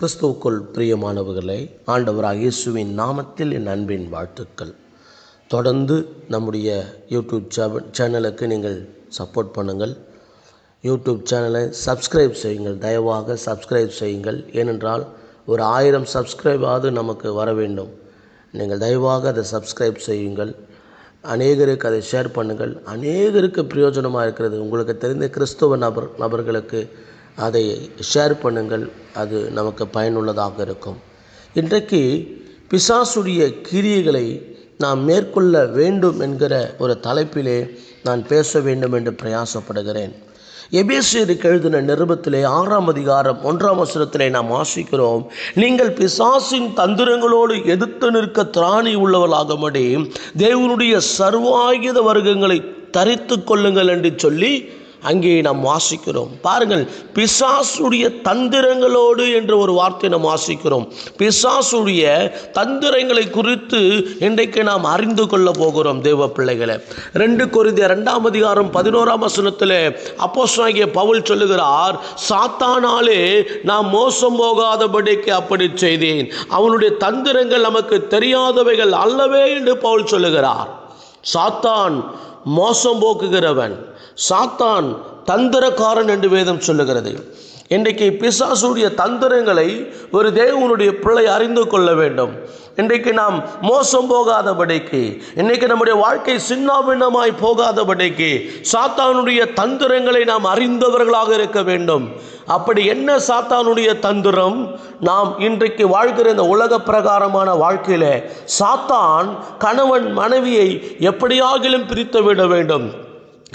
கிறிஸ்துவுக்குள் பிரியமானவர்களே ஆண்டவராக இயேசுவின் நாமத்தில் என் அன்பின் வாழ்த்துக்கள். தொடர்ந்து நம்முடைய யூடியூப் சேனலுக்கு நீங்கள் சப்போர்ட் பண்ணுங்கள். யூடியூப் சேனலை சப்ஸ்கிரைப் செய்யுங்கள். தயவாக சப்ஸ்கிரைப் செய்யுங்கள். ஏனென்றால் ஒரு ஆயிரம் சப்ஸ்கிரைபாவது நமக்கு வர வேண்டும். நீங்கள் தயவாக அதை சப்ஸ்கிரைப் செய்யுங்கள். அநேகருக்கு அதை ஷேர் பண்ணுங்கள். அநேகருக்கு பிரயோஜனமாக இருக்கிறது. உங்களுக்கு தெரிந்த கிறிஸ்துவ நபர் நபர்களுக்கு அதை ஷேர் பண்ணுங்கள். அது நமக்கு பயனுள்ளதாக இருக்கும். இன்றைக்கு பிசாசுடைய கிரியைகளை நாம் மேற்கொள்ள வேண்டும் என்கிற ஒரு தலைப்பிலே நான் பேச வேண்டும் என்று பிரயாசப்படுகிறேன். எபேசியருக்கு எழுதின நிருபத்திலே ஆறாம் அதிகாரம் ஒன்றாம் வசனத்திலே நாம் வாசிக்கிறோம். நீங்கள் பிசாசின் தந்திரங்களோடு எதிர்த்து நிற்க திராணி உள்ளவளாகும்படி தேவனுடைய சர்வாயுத வர்க்கங்களை தரித்து கொள்ளுங்கள் என்று சொல்லி அங்கே நாம் வாசிக்கிறோம். பாருங்கள் பிசாசுடைய தந்திரங்களோடு என்ற ஒரு வார்த்தை நாம் வாசிக்கிறோம். பிசாசுடைய தந்திரங்களை குறித்து இன்றைக்கு நாம் அறிந்து கொள்ள போகிறோம் தேவ பிள்ளைகளை. ரெண்டு கொரிந்திய ரெண்டாம் அதிகாரம் பதினோராம் வசனத்தில் அப்போஸ்தலனாகிய பவுல் சொல்லுகிறார் சாத்தானாலே நாம் மோசம் போகாதபடிக்கு அப்படி செய்தேன். அவனுடைய தந்திரங்கள் நமக்கு தெரியாதவைகள் அல்லவே என்று பவுல் சொல்லுகிறார். சாத்தான் மோசம் போக்குகிறவன். சாத்தான் தந்திரக்காரன் என்று வேதம் சொல்லுகிறது. இன்றைக்கு பிசாசுடைய தந்திரங்களை ஒரு தேவனுடைய பிள்ளை அறிந்து கொள்ள வேண்டும். இன்றைக்கு நாம் மோசம் போகாதபடிக்கு இன்றைக்கு நம்முடைய வாழ்க்கை சின்னாபின்னமாய் போகாதபடிக்கு சாத்தானுடைய தந்திரங்களை நாம் அறிந்தவர்களாக இருக்க வேண்டும். அப்படி என்ன சாத்தானுடைய தந்திரம்? நாம் இன்றைக்கு வாழ்கிற இந்த உலக பிரகாரமான வாழ்க்கையில் சாத்தான் கணவன் மனைவியை எப்படியாகிலும் பிரித்து விட வேண்டும்.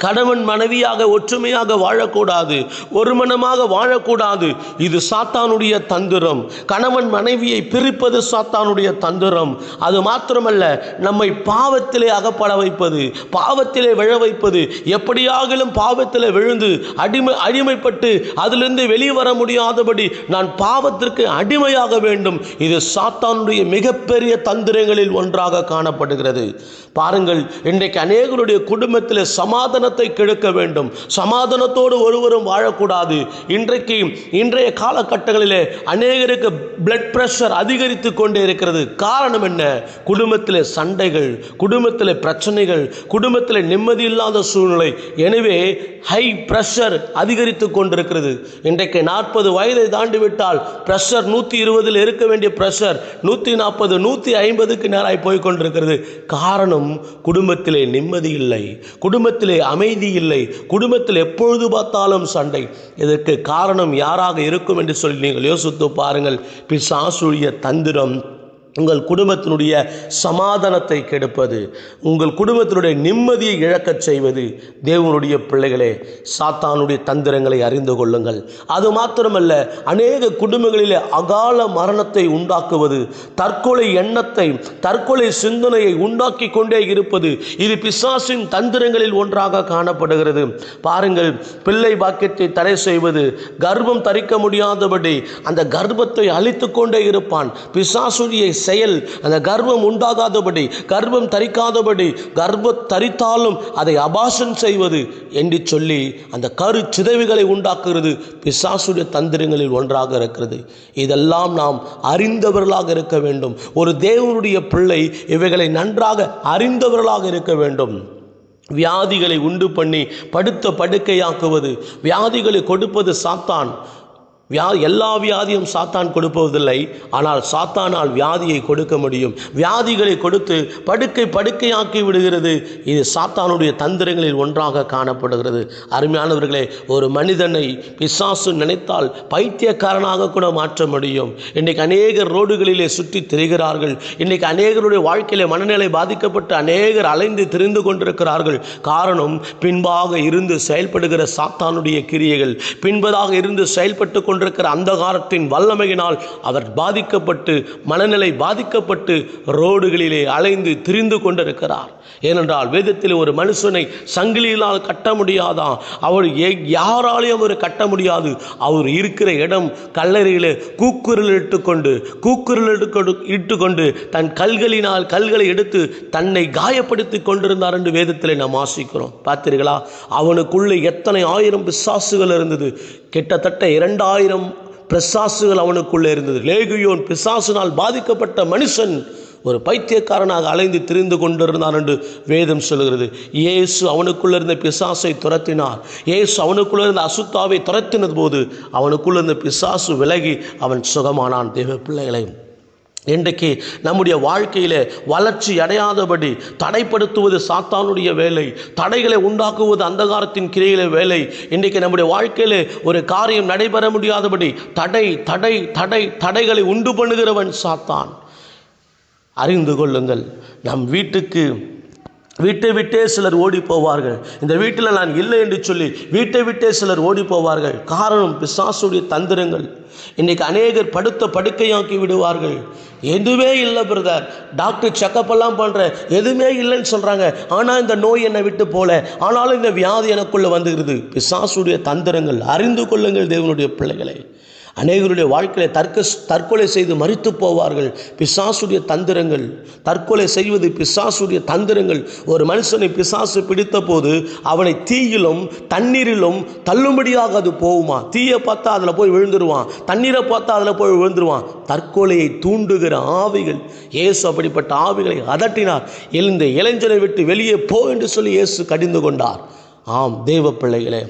கணவன் மனைவியாக ஒற்றுமையாக வாழக்கூடாது ஒரு மனமாக வாழக்கூடாது. இது சாத்தானுடைய தந்திரம். கணவன் மனைவியை பிரிப்பது சாத்தானுடைய தந்திரம். அது மாத்திரமல்ல நம்மை பாவத்திலே அகப்பட வைப்பது பாவத்திலே விழ வைப்பது. எப்படியாகிலும் பாவத்தில் விழுந்து அடிமை அடிமைப்பட்டு அதிலிருந்து வெளியே வர முடியாதபடி நான் பாவத்திற்கு அடிமையாக வேண்டும். இது சாத்தானுடைய மிகப்பெரிய தந்திரங்களில் ஒன்றாக காணப்படுகிறது. பாருங்கள் இன்றைக்கு அநேகருடைய குடும்பத்தில் சமாதானத்தை கெடுக்க வேண்டும். சமாதானத்தோடு ஒருவரும் வாழக்கூடாது. இன்றைக்கு இன்றைய காலகட்டங்களிலே அநேகருக்கு பிளட் பிரஷர் அதிகரித்து கொண்டே இருக்கிறது. காரணம் என்ன? குடும்பத்தில் சண்டைகள் குடும்பத்தில் பிரச்சனைகள் குடும்பத்தில் நிம்மதி இல்லாத சூழ்நிலை. எனவே ஹை பிரஷர் அதிகரித்து கொண்டிருக்கிறது. இன்றைக்கு நாற்பது வயதை தாண்டிவிட்டால் பிரஷர் நூற்றி இருபதில் இருக்க வேண்டிய பிரஷர் நூற்றி நாற்பது நூற்றி ஐம்பதுக்கு நேராய் போய் கொண்டிருக்கிறது. காரணம் குடும்பத்திலே நிம்மதி இல்லை. குடும்பத்திலே அமை அமைதி இல்லை. குடும்பத்தில் எப்பொழுது பார்த்தாலும் சண்டை. இதற்கு காரணம் யாராக இருக்கும் என்று சொல்லி நீங்கள் யோசித்து பாருங்கள். பிசாசுடைய தந்திரம் உங்கள் குடும்பத்தினுடைய சமாதானத்தை கெடுப்பது உங்கள் குடும்பத்தினுடைய நிம்மதியை இழக்கச் செய்வது தேவனுடைய பிள்ளைகளே சாத்தானுடைய தந்திரங்களை அறிந்து கொள்ளுங்கள். அது மாத்திரமல்ல அநேக குடும்பங்களிலே அகால மரணத்தை உண்டாக்குவது தற்கொலை எண்ணத்தை தற்கொலை சிந்தனையை உண்டாக்கி கொண்டே இருப்பது இது பிசாசின் தந்திரங்களில் ஒன்றாக காணப்படுகிறது. பாருங்கள் பிள்ளை பாக்கியத்தை தடை செய்வது கர்ப்பம் தரிக்க முடியாதபடி அந்த கர்ப்பத்தை அழித்து கொண்டே இருப்பான். பிசாசுடைய செயல் அந்த கர்வம் உண்டாகாதபடி கர்வம் தரிக்காதபடி கர்வ தரித்தாலும் அதை அபாஷன் செய்வது என்று சொல்லி அந்த கரு சிதைவுகளை உண்டாக்குகிறது. பிசாசுடைய தந்திரங்களில் ஒன்றாக இருக்கிறது. இதெல்லாம் நாம் அறிந்தவர்களாக இருக்க வேண்டும். ஒரு தேவனுடைய பிள்ளை இவைகளை நன்றாக அறிந்தவர்களாக இருக்க வேண்டும். வியாதிகளை உண்டு பண்ணி படுத்த படுக்கையாக்குவது வியாதிகளை கொடுப்பது சாத்தான். வியா எல்லா வியாதியும் சாத்தான் கொடுப்பதில்லை. ஆனால் சாத்தானால் வியாதியை கொடுக்க முடியும். வியாதிகளை கொடுத்து படுக்கை படுக்கையாக்கி விடுகிறது. இது சாத்தானுடைய தந்திரங்களில் ஒன்றாக காணப்படுகிறது. அருமையானவர்களே ஒரு மனிதனை பிசாசு நினைத்தால் பைத்தியக்காரனாக கூட மாற்ற முடியும். இன்றைக்கு அநேகர் ரோடுகளிலே சுற்றி திரிகிறார்கள். இன்றைக்கு அநேகருடைய வாழ்க்கையிலே மனநிலை பாதிக்கப்பட்டு அநேகர் அலைந்து திரிந்து கொண்டிருக்கிறார்கள். காரணம் பின்பாக இருந்து செயல்படுகிற சாத்தானுடைய கிரியைகள். பின்பதாக இருந்து செயல்பட்டு கொண்டு கொண்டிருக்கிற அந்தகாரத்தின் வல்லமையினால் அவர் பாதிக்கப்பட்டு மனநிலை பாதிக்கப்பட்டு ரோடுகளிலே அலைந்து திரிந்து கொண்டிருக்கிறார். ஏனென்றால் வேதத்தில் ஒரு மனுஷனை சங்கிலியினால் கட்ட முடியாதான் அவர் யாராலையும் அவர் கட்ட முடியாது. அவர் இருக்கிற இடம் கல்லறையில் கூக்குரல் இட்டுக்கொண்டு கூக்குரல் இட்டுக்கொண்டு தன் கல்களினால் கல்களை எடுத்து தன்னை காயப்படுத்தி கொண்டிருந்தார் என்று வேதத்தில் நாம் ஆசிக்கிறோம் பார்த்தீர்களா? அவனுக்குள்ளே எத்தனை ஆயிரம் பிசாசுகள் இருந்தது? கிட்டத்தட்ட இரண்டாயிரம் பிசாசுகள் அவனுக்குள்ளே இருந்தது. லேகியோன் பிசாசினால் பாதிக்கப்பட்ட மனுஷன் ஒரு பைத்தியக்காரனாக அலைந்து திரிந்து கொண்டிருந்தான் என்று வேதம் சொல்கிறது இயேசு அவனுக்குள்ள இருந்த பிசாசை துரத்தினார். இயேசு அவனுக்குள்ள இருந்த அசுத்தாவை துரத்தினது போது அவனுக்குள்ள இருந்த பிசாசு விலகி அவன் சுகமானான். தேவ பிள்ளைகளை இன்றைக்கு நம்முடைய வாழ்க்கையில் வளர்ச்சி அடையாதபடி தடைப்படுத்துவது சாத்தானுடைய வேலை தடைகளை உண்டாக்குவது அந்தகாரத்தின் கிரையில வேலை. இன்றைக்கு நம்முடைய வாழ்க்கையில் ஒரு காரியம் நடைபெற முடியாதபடி தடை தடை தடை தடைகளை உண்டு பண்ணுகிறவன் சாத்தான். அறிந்து கொள்ளுங்கள் நம் வீட்டுக்கு வீட்டை விட்டே சிலர் ஓடி போவார்கள். இந்த வீட்டில் நான் இல்லை என்று சொல்லி வீட்டை விட்டே சிலர் ஓடி போவார்கள். காரணம் பிசாசுடைய தந்திரங்கள். இன்னைக்கு அநேகர் படுத்த படுக்கையாக்கி விடுவார்கள். எதுவுமே இல்லை பிரதர் டாக்டர் செக்கப் எல்லாம் பண்ணுறேன் எதுவுமே இல்லைன்னு சொல்கிறாங்க ஆனால் இந்த நோய் என்னை விட்டு போல. ஆனாலும் இந்த வியாதி எனக்குள்ளே வந்துகிறது. பிசாசுடைய தந்திரங்கள். அறிந்து கொள்ளுங்கள் தேவனுடைய பிள்ளைகளை. அநேகருடைய வாழ்க்கையில் தற்க தற்கொலை செய்து மறித்து போவார்கள். பிசாசுடைய தந்திரங்கள். தற்கொலை செய்வது பிசாசுடைய தந்திரங்கள். ஒரு மனுஷனை பிசாசு பிடித்த போது அவனை தீயிலும் தண்ணீரிலும் தள்ளும்படியாக அது போகுமா? தீயை பார்த்தா அதில் போய் விழுந்துருவான். தண்ணீரை பார்த்தா அதில் போய் விழுந்துருவான். தற்கொலையை தூண்டுகிற ஆவிகள். இயேசு அப்படிப்பட்ட ஆவிகளை அதட்டினார். எழுந்த இளைஞனை விட்டு வெளியே போ என்று சொல்லி இயேசு கடிந்து கொண்டார். ஆம் தேவ பிள்ளைகளே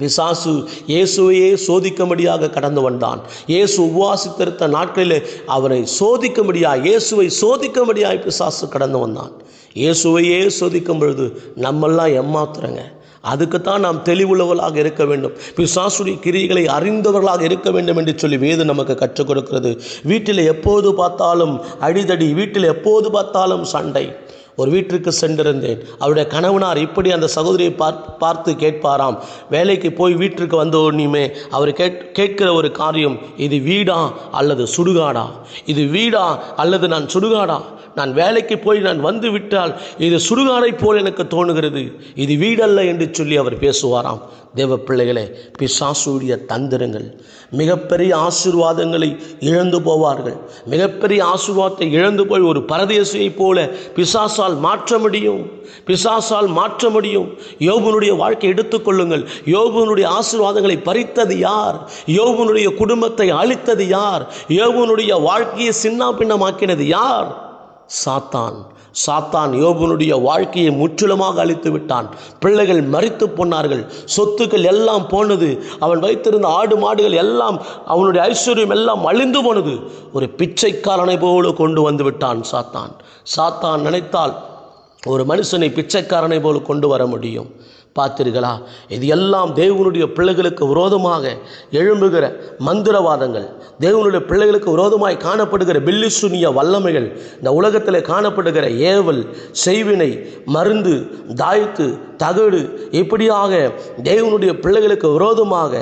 பிசாசு இயேசுவையே சோதிக்கும்படியாக கடந்து வந்தான். இயேசு உபவாசித்திருத்த நாட்களிலே அவனை சோதிக்கும்படியாக இயேசுவை சோதிக்கும்படியாக பிசாசு கடந்து வந்தான். இயேசுவையே சோதிக்கும் பொழுது நம்மெல்லாம் ஏமாத்துறங்க. அதுக்குத்தான் நாம் தெளிவுள்ளவர்களாக இருக்க வேண்டும். பிசாசுடைய கிரிகளை அறிந்தவர்களாக இருக்க வேண்டும் என்று சொல்லி வேது நமக்கு கற்றுக் கொடுக்கிறது. வீட்டில் எப்போது பார்த்தாலும் அடிதடி வீட்டில் எப்போது பார்த்தாலும் சண்டை. ஒரு வீட்டிற்கு சென்றிருந்தேன். அவருடைய கணவனார் இப்படி அந்த சகோதரியை பார் பார்த்து கேட்பாராம். வேலைக்கு போய் வீட்டிற்கு வந்த உடனேயுமே அவர் கேட் கேட்கிற ஒரு காரியம் இது வீடா அல்லது சுடுகாடா? இது வீடா அல்லது நான் சுடுகாடா? நான் வேலைக்கு போய் நான் வந்து விட்டால் இது சுடுகாடை போல் எனக்கு தோணுகிறது இது வீடல்ல என்று சொல்லி அவர் பேசுவாராம். தேவ பிள்ளைகளே பிசாசுடைய தந்திரங்கள் மிகப்பெரிய ஆசீர்வாதங்களை இழந்து போவார்கள். மிகப்பெரிய ஆசீர்வாதத்தை இழந்து போய் ஒரு பரதேசியைப் போல பிசாசா பிசாசால் மாற்ற முடியும். பிசாசால் மாற்ற முடியும். யோபனுடைய வாழ்க்கை எடுத்துக்கொள்ளுங்கள் யோபனுடைய ஆசீர்வாதங்களை பறித்தது யார்? யோபனுடைய குடும்பத்தை அழித்தது யார்? யோபனுடைய வாழ்க்கையை சின்ன பின்னமாக்கினது யார்? சாத்தான். சாத்தான் யோபனுடைய வாழ்க்கையை முற்றிலுமாக அழித்து விட்டான். பிள்ளைகள் மறித்து போனார்கள். சொத்துக்கள் எல்லாம் போனது. அவன் வைத்திருந்த ஆடு மாடுகள் எல்லாம் அவனுடைய ஐஸ்வர்யம் எல்லாம் அழிந்து போனது. ஒரு பிச்சைக்காரனை போல கொண்டு வந்து விட்டான் சாத்தான். சாத்தான் நினைத்தால் ஒரு மனுஷனை பிச்சைக்காரனை போல கொண்டு வர முடியும். பார்த்தீர்களா இது எல்லாம் தேவனுடைய பிள்ளைகளுக்கு விரோதமாக எழும்புகிற மந்திரவாதங்கள் தேவனுடைய பிள்ளைகளுக்கு விரோதமாய் காணப்படுகிற பில்லிசுனிய வல்லமைகள் இந்த உலகத்தில் காணப்படுகிற ஏவல் செய்வினை மருந்து தாயத்து தகடு இப்படியாக தேவனுடைய பிள்ளைகளுக்கு விரோதமாக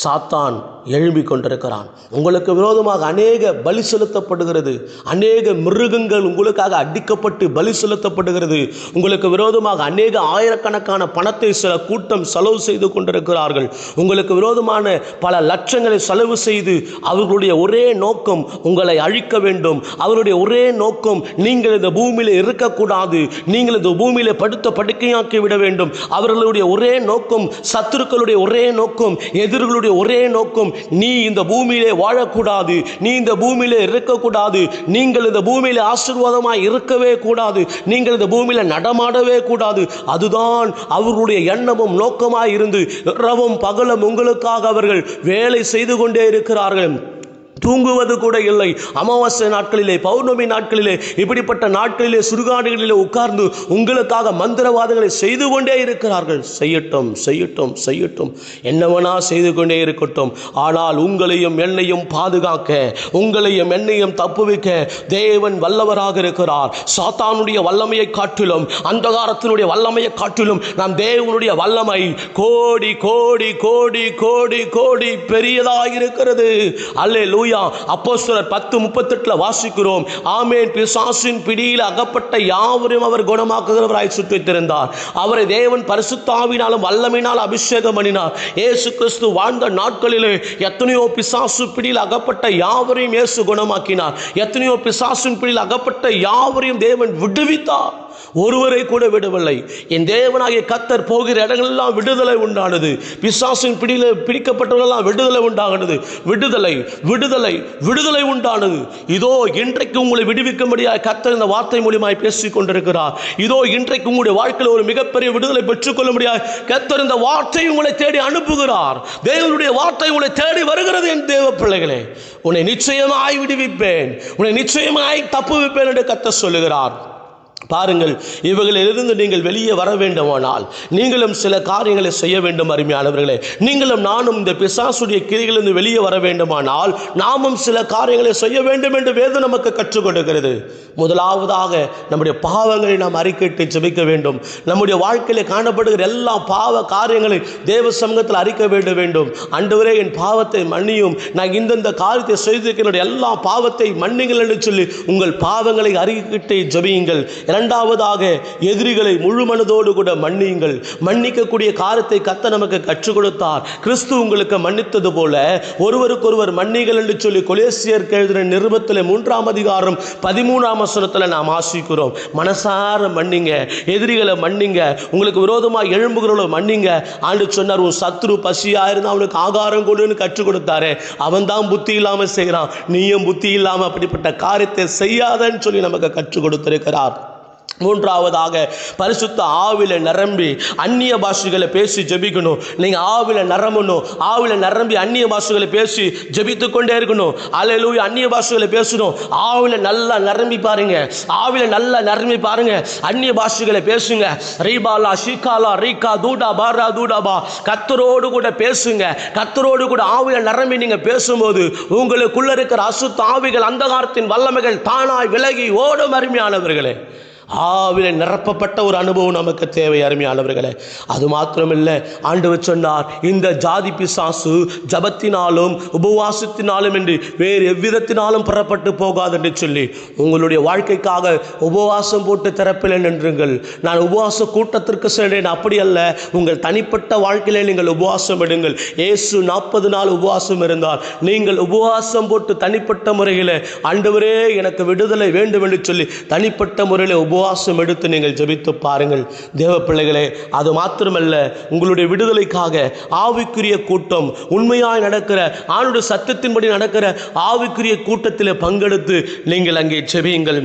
சாத்தான் எழும்பிக் கொண்டிருக்கிறான். உங்களுக்கு விரோதமாக அநேக பலி செலுத்தப்படுகிறது. அநேக மிருகங்கள் உங்களுக்காக அடிக்கப்பட்டு பலி செலுத்தப்படுகிறது. உங்களுக்கு விரோதமாக அநேக ஆயிரக்கணக்கான பணத்தை சில கூட்டம் செலவு செய்து கொண்டிருக்கிறார்கள். உங்களுக்கு விரோதமான பல லட்சங்களை செலவு செய்து அவர்களுடைய ஒரே நோக்கம் உங்களை அழிக்க வேண்டும். அவருடைய ஒரே நோக்கம் நீங்கள் இந்த பூமியில் இருக்கக்கூடாது. நீங்கள் இந்த பூமியில் படுத்த படுக்கையாக்கி விட வேண்டும். அவர்களுடைய ஒரே நோக்கம் சத்துருக்களுடைய ஒரே நோக்கம் எதிர்களுடைய ஒரே நோக்கம் நீ இந்த பூமியிலே வாழக்கூடாது நீ இந்த பூமியிலே இருக்கக்கூடாது நீங்கள் இந்த பூமியில் ஆசீர்வாதமாக இருக்கவே கூடாது நீங்கள் இந்த பூமியில் நடமாடவே கூடாது. அதுதான் அவர்களுடைய எண்ணமும் நோக்கமாக இருந்து இரவும் பகலும் உங்களுக்காக அவர்கள் வேலை செய்து கொண்டே இருக்கிறார்கள். தூங்குவது கூட இல்லை. அமாவாசை நாட்களிலே பௌர்ணமி நாட்களிலே இப்படிப்பட்ட நாட்களிலே சுடுகாடுகளிலே உட்கார்ந்து உங்களுக்காக மந்திரவாதங்களை செய்து கொண்டே இருக்கிறார்கள். செய்யட்டும் செய்யட்டும் செய்யட்டும். என்னவனா செய்து கொண்டே இருக்கட்டும். ஆனால் உங்களையும் என்னையும் பாதுகாக்க உங்களையும் என்னையும் தப்புவிக்க தேவன் வல்லவராக இருக்கிறார். சாத்தானுடைய வல்லமையை காட்டிலும் அந்தகாரத்தினுடைய வல்லமையை காட்டிலும் நாம் தேவனுடைய வல்லமை கோடி கோடி கோடி கோடி கோடி பெரியதாக இருக்கிறது அல்லே லூயா அப்போஸ்தலர் பத்து முப்பத்தெட்டில் வாசிக்கிறோம். ஆமேன். பிசாசின் பிடியில் அகப்பட்ட யாவரையும் அவர் குணமாக்குகிறவராய் சுற்றித்திருந்தார். அவரை தேவன் பரிசுத்தாவினாலும் வல்லமினால் அபிஷேகம் பண்ணினார். ஏசு கிறிஸ்து வாழ்ந்த நாட்களிலே எத்தனையோ பிசாசு பிடியில் அகப்பட்ட யாவரையும் இயேசு குணமாக்கினார். எத்தனையோ பிசாசின் பிடியில் அகப்பட்ட யாவரையும் தேவன் விடுவித்தார். ஒருவரை கூட விடவில்லை. என் தேவனாகிய கத்தர் போகிற இடங்களெல்லாம் விடுதலை உண்டானது. பிசாசின் பிடியில் பிடிக்கப்பட்டவர்களெல்லாம் விடுதலை உண்டானது. விடுதலை விடுதலை விடுதலை உண்டானது. இதோ இன்றைக்கு உங்களை விடுவிக்கும்படியாக கத்தர் இந்த வார்த்தை மூலியமாய் பேசிக் கொண்டிருக்கிறார். இதோ இன்றைக்கு உங்களுடைய வாழ்க்கையில் ஒரு மிகப்பெரிய விடுதலை பெற்றுக்கொள்ள முடியாது கத்தர் இந்த வார்த்தை உங்களை தேடி அனுப்புகிறார். தேவனுடைய வார்த்தை உங்களை தேடி வருகிறது என் தேவ பிள்ளைகளே. உன்னை நிச்சயமாய் விடுவிப்பேன். உன்னை நிச்சயமாய் தப்புவிப்பேன் என்று கத்தர் சொல்லுகிறார். பாருங்கள் இவர்களிலிருந்து நீங்கள் வெளியே வர வேண்டுமானால் நீங்களும் சில காரியங்களை செய்ய வேண்டும் அருமையானவர்களே. நீங்களும் நானும் இந்த பிசாசுடைய கிரிகளிலிருந்து வெளியே வர வேண்டுமானால் நாமும் சில காரியங்களை செய்ய வேண்டும் என்று வேதம் நமக்கு கற்றுக் கொடுக்கிறது. முதலாவதாக நம்முடைய பாவங்களை நாம் அறிக்கையிட்டு ஜெபிக்க வேண்டும். நம்முடைய வாழ்க்கையில் காணப்படுகிற எல்லா பாவ காரியங்களை தேவ சமூகத்தில் அறிக்க வேண்டும் வேண்டும். அன்றுவரே என் பாவத்தை மன்னியும். நான் இந்தந்த காரியத்தை செய்திருக்கிற எல்லா பாவத்தை மன்னிங்கள் என்று சொல்லி உங்கள் பாவங்களை அறிக்கிட்டு ஜெபியுங்கள். இரண்டாவதாக எதிரிகளை முழு மனதோடு கூட மன்னியுங்கள். மன்னிக்கக்கூடிய காரியத்தை கத்த நமக்கு கற்றுக் கொடுத்தார் கிறிஸ்து உங்களுக்கு மன்னித்தது போல ஒருவருக்கொருவர் மன்னிகள் என்று சொல்லி கொலேசியர் எழுதின நிருபத்தில் மூன்றாம் அதிகாரம் பதிமூணாம் வசனத்தில் நாம் ஆசிக்கிறோம் மனசார மன்னிங்க எதிரிகளை மன்னிங்க உங்களுக்கு விரோதமாக எழும்புகிறவளை மன்னிங்க ஆண்டு சொன்னார். உன் சத்ரு பசியா இருந்தால் அவனுக்கு ஆகாரம் கொடுன்னு கற்றுக் கொடுத்தாரு அவன் தான் புத்தி இல்லாமல் செய்கிறான். நீயும் புத்தி இல்லாமல் அப்படிப்பட்ட காரியத்தை செய்யாதன்னு சொல்லி நமக்கு கற்றுக் கொடுத்திருக்கிறார் மூன்றாவதாக பரிசுத்த ஆவில நிரம்பி அந்நிய பாஷைகளை பேசி ஜெபிக்கணும். நீங்க ஆவில நிரம்பணும். ஆவில நிரம்பி அந்நிய பாஷைகளை பேசி ஜபித்து கொண்டே இருக்கணும். அலையிலூய் அந்நிய பாஷைகளை பேசணும். ஆவில நல்லா நிரம்பி பாருங்க. ஆவில நல்லா நிரம்பி பாருங்க. அந்நிய பாஷைகளை பேசுங்க. ரீபாலா ஷீகாலா ரீகா தூடா பாரா தூடா பா. கத்தரோடு கூட பேசுங்க. கத்தரோடு கூட ஆவில நிரம்பி நீங்க பேசும்போது உங்களுக்குள்ள இருக்கிற அசுத்த ஆவிகள் அந்தகாரத்தின் வல்லமைகள் தானாய் விலகி ஓடும் அருமையானவர்களே. ஆவில நிரப்பப்பட்ட ஒரு அனுபவம் நமக்கு தேவை அருமையானவர்களே. அது மாத்திரமில்லை ஆண்டவர் சொன்னார் இந்த ஜாதி பிசாசு ஜபத்தினாலும் உபவாசத்தினாலும் என்று வேறு எவ்விதத்தினாலும் புறப்பட்டு போகாது என்று சொல்லி உங்களுடைய வாழ்க்கைக்காக உபவாசம் போட்டு திறப்பில் நின்றுங்கள். நான் உபவாச கூட்டத்திற்கு சென்றேன் அப்படி அல்ல. உங்கள் தனிப்பட்ட வாழ்க்கையிலே நீங்கள் உபவாசம் எடுங்கள். இயேசு நாற்பது நாள் உபவாசம் இருந்தார். நீங்கள் உபவாசம் போட்டு தனிப்பட்ட முறையில் ஆண்டவரே எனக்கு விடுதலை வேண்டும் என்று சொல்லி தனிப்பட்ட முறையில் உபவாசம் எடுத்து நீங்கள் ஜெபித்து பாருங்கள். தேவ பிள்ளைகளே அது மாத்திரமல்ல உங்களுடைய விடுதலைக்காக ஆவிக்குரிய கூட்டம் உண்மையாய் நடக்கிற ஆணுடைய சத்தத்தின்படி நடக்கிற ஆவிக்குரிய கூட்டத்தில் பங்கெடுத்து நீங்கள் அங்கே ஜெபியுங்கள்.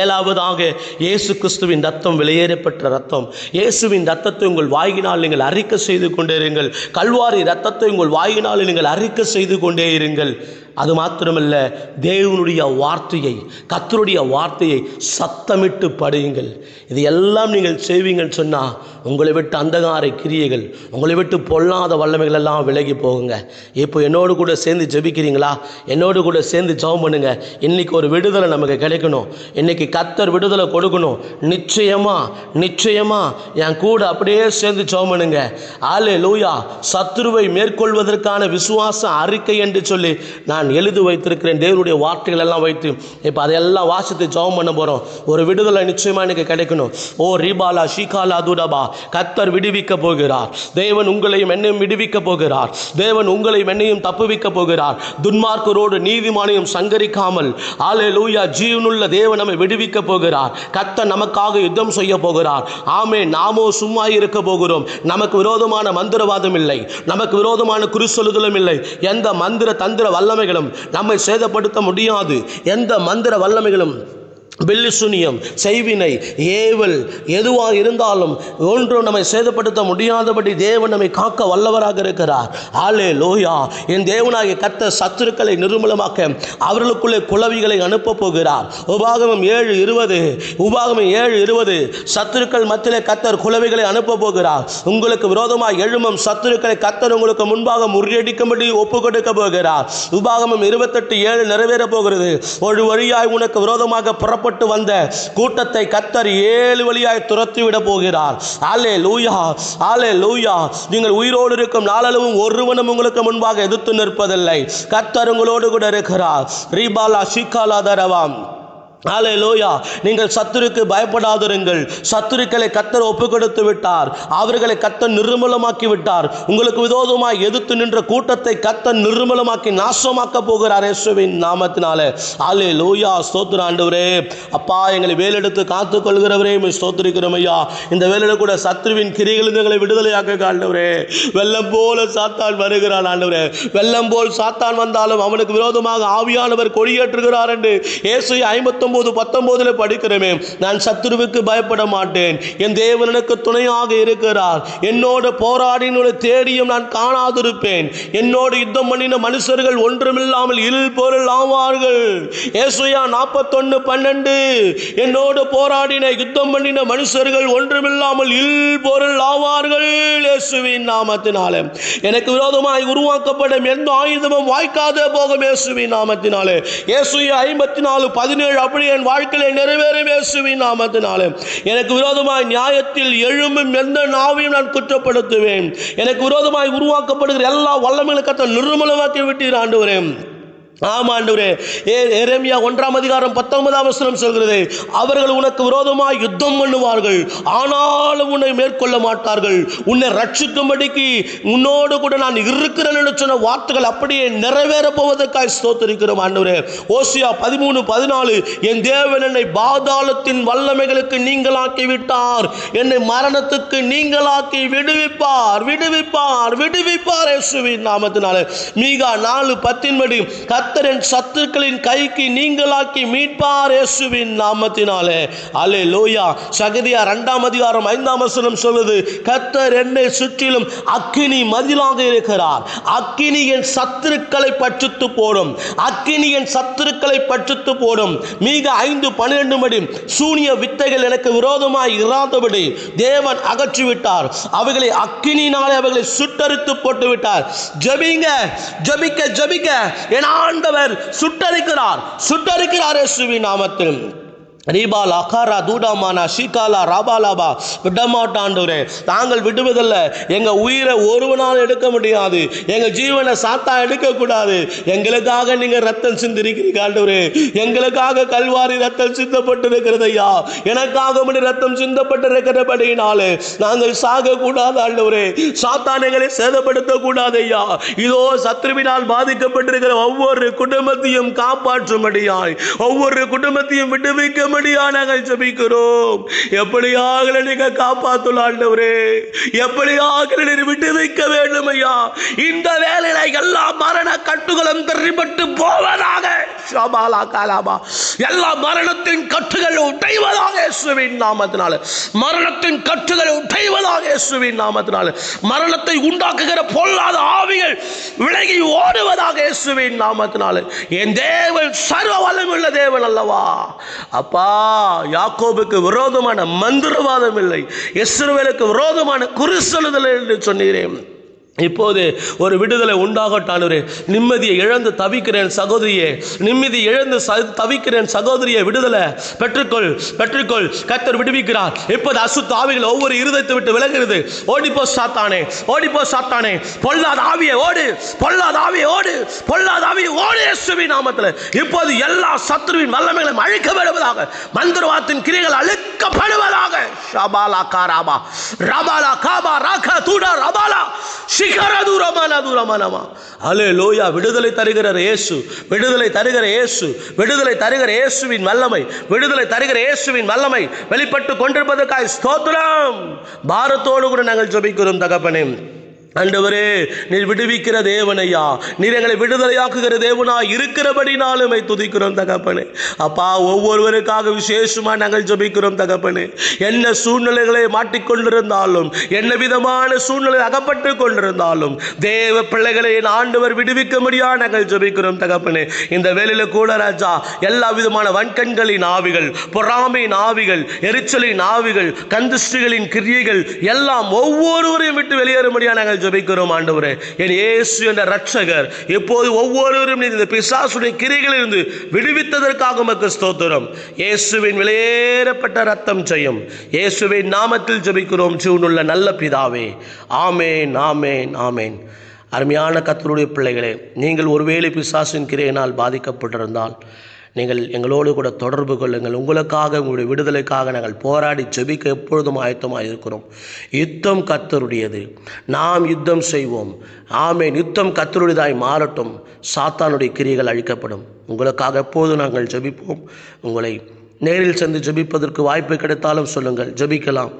ஏழாவதாக இயேசு கிறிஸ்துவின் ரத்தம் வெளியேறப்பட்ட ரத்தம். இயேசுவின் ரத்தத்தை உங்கள் வாயினால் நீங்கள் அறிக்கை செய்து கொண்டே இருங்கள். கல்வாரி ரத்தத்தை உங்கள் வாயினால் நீங்கள் அறிக்கை செய்து கொண்டே இருங்கள். அது மாத்திரமல்ல தேவனுடைய வார்த்தையை கத்தருடைய வார்த்தையை சத்தமிட்டு படையுங்கள். இது எல்லாம் நீங்கள் செய்வீங்கன்னு சொன்னால் உங்களை விட்டு அந்தகார கிரியைகள் உங்களை விட்டு பொல்லாத வல்லமைகள் எல்லாம் விலகி போகுங்க. இப்போ என்னோடு கூட சேர்ந்து ஜெபிக்கிறீங்களா? என்னோடு கூட சேர்ந்து ஜெபம் பண்ணுங்க. இன்னைக்கு ஒரு விடுதலை நமக்கு கிடைக்கணும். இன்னைக்கு கத்தர் விடுதலை கொடுக்கணும். நிச்சயமா நிச்சயமா என் கூட அப்படியே சேர்ந்து ஜெபம் பண்ணுங்க. ஆலே லூயா சத்துருவை மேற்கொள்வதற்கான விசுவாச அறிக்கை என்று சொல்லி நான் எழுதி வைத்திருக்கிறேன் தேவனுடைய வார்த்தைகள் எல்லாம் வைத்து. இப்போ அதையெல்லாம் வாசித்து ஜெபம் பண்ண போகிறோம் ஒரு விடுதலை நிச்சயமா எனக்கு கிடைக்கணும். ஓ ரீபாலா ஷீகாலா துடபா கத்தர் விடுவிக்க போகிறார். தேவன் உங்களையும் என்னையும் விடுவிக்க போகிறார். தேவன் உங்களையும் என்னையும் தப்புவிக்க போகிறார். துன்மார்க்கரோடு நீதிமானையும் சங்கரிக்காமல் ஆலே லூயா ஜீவனுள்ள தேவன் நம்மை விடுவிக்க போகிறார். கத்தர் நமக்காக யுத்தம் செய்ய போகிறார். ஆமே நாமோ சும்மா இருக்க போகிறோம். நமக்கு விரோதமான மந்திரவாதம் இல்லை. நமக்கு விரோதமான குறிசொலுதலும் இல்லை. எந்த மந்திர தந்திர வல்லமைகளும் நம்மை சேதப்படுத்த முடியாது. எந்த மந்திர வல்லமைகளும் பில்லி சுனியம் செய்வினை ஏவல் எதுவாக இருந்தாலும் ஒன்றும் நம்மை சேதப்படுத்த முடியாதபடி தேவன் நம்மை காக்க வல்லவராக இருக்கிறார். ஆலே லோயா என் தேவனாகிய கத்த சத்துருக்களை நிர்மூலமாக்க அவர்களுக்குள்ளே குளவிகளை அனுப்பப் போகிறார். உபாகமம் ஏழு இருபது உபாகமம் ஏழு இருபது. சத்துருக்கள் மத்தியிலே கத்தர் குளவிகளை அனுப்ப போகிறார். உங்களுக்கு விரோதமாக எழுமம் சத்துருக்களை கத்தர் உங்களுக்கு முன்பாக முறியடிக்கும்படி ஒப்பு கொடுக்க போகிறார். உபாகமம் இருபத்தெட்டு ஏழு நிறைவேறப் போகிறது. ஒரு வழியாய் உனக்கு விரோதமாக புறப்பட்டு வந்த கூட்டத்தை கத்தர் ஏழு வழியாய் துரத்தி விட போகிறார். ஆலே லூயா ஆலே லூயா நீங்கள் உயிரோடு இருக்கும் நாளளவும் ஒருவனும் உங்களுக்கு முன்பாக எதிர்த்து நிற்பதில்லை. கத்தர் உங்களோடு கூட இருக்கிறார். ரீபாலா ஷிகாலா தரவாம். ஆலே லோயா நீங்கள் சத்துருக்கு பயப்படாதிருங்கள். சத்துருக்களை கத்தர் ஒப்பு கொடுத்து விட்டார். அவர்களை கத்தர் நிர்மூலமாக்கி விட்டார் உங்களுக்கு விதோதமாய் எதிர்த்து நின்ற கூட்டத்தை கத்தர் நிர்மூலமாக்கி நாசமாக்க போகிறார் இயேசுவின் நாமத்தினாலே. லோயா ஸ்தோத்திர ஆண்டவரே. அப்பா எங்களை வேலெடுத்து காத்துக் கொள்கிறவரே உம்மை ஸ்தோத்திரிக்கிறோம் ஐயா. இந்த வேலையில கூட சத்ருவின் கிரிகளிலிருந்து எங்களை விடுதலையாக்க ஆண்டவரே. வெள்ளம் போல சாத்தான் வருகிறான் ஆண்டவரே. வெள்ளம் போல் சாத்தான் வந்தாலும் அவனுக்கு விரோதமாக ஆவியானவர் கொடியேற்றுகிறார் என்று இயேசு ஐம்பத்தொன்பது பத்தொன்பதுல படிக்கிறோமே நான் சத்துருவுக்கு பயப்பட மாட்டேன். என் தேவன் எனக்கு துணையாக இருக்கிறார். என்னோட போராடினோட தேடியும் நான் காணாதிருப்பேன். என்னோடு யுத்தம் பண்ணின மனுஷர்கள் ஒன்றுமில்லாமல் இல் பொருள் ஆவார்கள். ஏசுயா நாற்பத்தொன்னு பன்னெண்டு. என்னோடு போராடின யுத்தம் பண்ணின மனுஷர்கள் ஒன்றுமில்லாமல் இல் பொருள் ஆவார்கள் இயேசுவின் நாமத்தினாலே. எனக்கு விரோதமாய் உருவாக்கப்படும் எந்த ஆயுதமும் வாய்க்காத போகும் இயேசுவின் நாமத்தினாலே. இயேசுயா ஐம்பத்தி நாலு பதினேழு அப்படி என் வாழ்க்கையில நிறைவேறும் இயேசுவின் நாமத்தினாலே. எனக்கு விரோதமாய் நியாயத்தில் எழும்பும் எந்த நாவையும் நான் குற்றப்படுத்துவேன். எனக்கு விரோதமாய் உருவாக்கப்படுகிற எல்லா வல்லமைகளுக்கு கத்த நிர்மலமாக்கி விட்டீர் ஆண்டு வரேன் ஆண்டவரே. ஏ எரேமியா ஒன்றாம் அதிகாரம் பத்தொன்பதாம் வசனம் சொல்கிறது அவர்கள் உனக்கு விரோதமாக யுத்தம் பண்ணுவார்கள் ஆனாலும் உன்னை மேற்கொள்ள மாட்டார்கள். உன்னை ரட்சிக்கும்படிக்கு உன்னோடு கூட நான் இருக்கிறேன் சொன்ன வார்த்தைகள் அப்படியே நிறைவேற போவதற்காய் ஸ்தோத்திருக்கிறோம் ஆண்டவரே. ஓசியா பதிமூணு பதினாலு என் தேவன் என்னை பாதாளத்தின் வல்லமைகளுக்கு நீங்களாக்கி விட்டார் என்னை மரணத்துக்கு நீங்களாக்கி விடுவிப்பார் விடுவிப்பார் விடுவிப்பார் இயேசுவின் நாமத்தினாலே. மீகா நாலு பத்தின்படி கத் கத்தரின் சத்துருக்களின் கைக்கு நீங்களாக்கி மீட்பார் இயேசுவின் நாமத்தினாலே. அலே லோயா சகதியா ரெண்டாம் அதிகாரம் ஐந்தாம் வசனம் சொல்லுது கத்தர் என்னை சுற்றிலும் அக்கினி மதிலாக இருக்கிறார். அக்கினி என் சத்துருக்களை பற்றுத்து போடும். அக்கினி என் சத்துருக்களை பற்றுத்து போடும். மீக ஐந்து பன்னிரண்டு மணி சூனிய வித்தைகள் எனக்கு விரோதமாய் இராதபடி தேவன் அகற்றிவிட்டார். அவைகளை அக்கினினாலே அவைகளை சுட்டரித்து போட்டு விட்டார் ஜபிங்க ஜபிக்க ஜபிக்க. என் ஆண்டவர் சுட்டரிக்கிறார். சுட்டரிக்கிறார் இயேசுவின் நாமத்தில். ரீபால் அகாரா தூடாமானா ஷீகாலா ராபாலாபா விடமாட்டாண்டவரே. தாங்கள் விடுவதில்லை. எங்கள் உயிரை ஒருவனால் எடுக்க முடியாது. எங்கள் ஜீவனை சாத்தா எடுக்கக்கூடாது. எங்களுக்காக நீங்கள் ரத்தம் சிந்திருக்கிறீங்க ஆண்டவரே. எங்களுக்காக கல்வாரி ரத்தம் சிந்தப்பட்டிருக்கிறது ஐயா. எனக்காக மணி ரத்தம் சிந்தப்பட்டிருக்கிறபடியினாலே நாங்கள் சாகக்கூடாது ஆண்டவரே. சாத்தானைகளை சேதப்படுத்தக்கூடாது ஐயா. இதோ சத்ருவினால் பாதிக்கப்பட்டிருக்கிற ஒவ்வொரு குடும்பத்தையும் காப்பாற்றும்படியாய் ஒவ்வொரு குடும்பத்தையும் இப்படியா நாங்கள் ஜபிக்கிறோம்? எப்படியாக நீங்க காப்பாத்துள்ள ஆண்டவரே. எப்படியாக நீர் வைக்க வேண்டும் ஐயா. இந்த வேலையில எல்லா மரண கட்டுகளும் தெரிபட்டு போவதாக. எல்லா மரணத்தின் கட்டுகள் உடைவதாக இயேசுவின் நாமத்தினால. மரணத்தின் கட்டுகளை உடைவதாக இயேசுவின் நாமத்தினால. மரணத்தை உண்டாக்குகிற பொல்லாத ஆவிகள் விலகி ஓடுவதாக இயேசுவின் நாமத்தினால. என் தேவன் சர்வ வல்லமுள்ள தேவன் அல்லவா? அப்பா யாக்கோபுக்கு விரோதமான மந்திரவாதம் இல்லை. இஸ்ரவேலுக்கு விரோதமான குறிசலுதல் என்று சொன்னீரேன் இப்போது ஒரு விடுதலை உண்டாகட்டானவரே நிம்மதியை இழந்து தவிக்கிறேன் சகோதரியே நிம்மதி இழந்து ச- தவிக்கிறேன் சகோதரியை விடுதலை பெற்றுக்கொள் பெற்றுக்கொள். கத்தர் விடுவிக்கிறார். இப்போது அசுத்த ஆவிகள் ஒவ்வொரு இருதயத்தை விட்டு விலகிறது. ஓடிப்போ சாத்தானே ஓடிப்போ சாத்தானே. பொல்லாத ஆவியை ஓடு பொல்லாத ஆவியை ஓடு பொல்லாத ஆவியை ஓடு இயேசுவின் நாமத்தில். இப்போது எல்லா சத்ருவின் வல்லமைகளும் அழிக்கப்படுவதாக மந்திரவாதத்தின் கிரிகள் அழிக்கப்படுவதாக. ஷபாலா காராபா ரபாலா காபா ராகா தூடா ரபாலா. சிகர அலே லோயா விடுதலை தருகிற இயேசு விடுதலை தருகிற இயேசு விடுதலை தருகிற இயேசுவின் வல்லமை விடுதலை தருகிற இயேசுவின் வல்லமை வெளிப்பட்டு கொண்டிருப்பதற்காய் ஸ்தோத்திரம். பாரத்தோடு கூட நாங்கள் ஜெபிக்கிறோம் தகப்பனே. ஆண்டவரே நீர் விடுவிக்கிற தேவனையா? நீர் எங்களை விடுதலையாக்குகிற தேவனா இருக்கிறபடினாலுமை துதிக்கிறோம் தகப்பனே. அப்பா ஒவ்வொருவருக்காக விசேஷமா நாங்கள் ஜபிக்கிறோம் தகப்பனே. என்ன சூழ்நிலைகளை மாட்டிக்கொண்டிருந்தாலும் என்ன விதமான சூழ்நிலை அகப்பட்டு கொண்டிருந்தாலும் தேவ பிள்ளைகளை ஆண்டவர் விடுவிக்க முடியா நாங்கள் ஜபிக்கிறோம் தகப்பனே. இந்த வேலையில கூட ராஜா எல்லா விதமான வன்கண்களின் ஆவிகள் பொறாமையின் ஆவிகள் எரிச்சலின் ஆவிகள் கந்திஷ்டிகளின் கிரியைகள் எல்லாம் ஒவ்வொருவரையும் விட்டு வெளியேறும்படியா நாங்கள் ஜபிக்கிறோம் ஆண்டவரே. என் இயேசு என்ற ரட்சகர் எப்போது ஒவ்வொருவரும் இந்த பிசாசுடைய கிரிகளிலிருந்து விடுவித்ததற்காக உமக்கு ஸ்தோத்திரம். இயேசுவின் விலையேறப்பட்ட ரத்தம் செய்யும் இயேசுவின் நாமத்தில் ஜெபிக்கிறோம் ஜீவனுள்ள நல்ல பிதாவே. ஆமேன் ஆமேன் ஆமேன். அருமையான கத்தருடைய பிள்ளைகளே நீங்கள் ஒருவேளை பிசாசின் கிரையினால் பாதிக்கப்பட்டிருந்தால் நீங்கள் எங்களோடு கூட தொடர்பு கொள்ளுங்கள். உங்களுக்காக உங்களுடைய விடுதலைக்காக நாங்கள் போராடி ஜெபிக்க எப்பொழுதும் ஆயத்தமாக இருக்கிறோம். யுத்தம் கத்தருடையது நாம் யுத்தம் செய்வோம். ஆமேன். யுத்தம் கத்தருடையதாய் மாறட்டும். சாத்தானுடைய கிரியைகள் அழிக்கப்படும். உங்களுக்காக எப்போதும் நாங்கள் ஜெபிப்போம்? உங்களை நேரில் சென்று ஜெபிப்பதற்கு வாய்ப்பு கிடைத்தாலும் சொல்லுங்கள். ஜெபிக்கலாம்.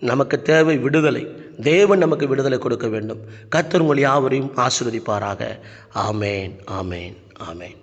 நமக்கு தேவை விடுதலை. தேவன் நமக்கு விடுதலை கொடுக்க வேண்டும். கத்தர் உங்கள் யாவரையும் ஆசிர்வதிப்பாராக. ஆமேன். ஆமேன். ஆமேன்.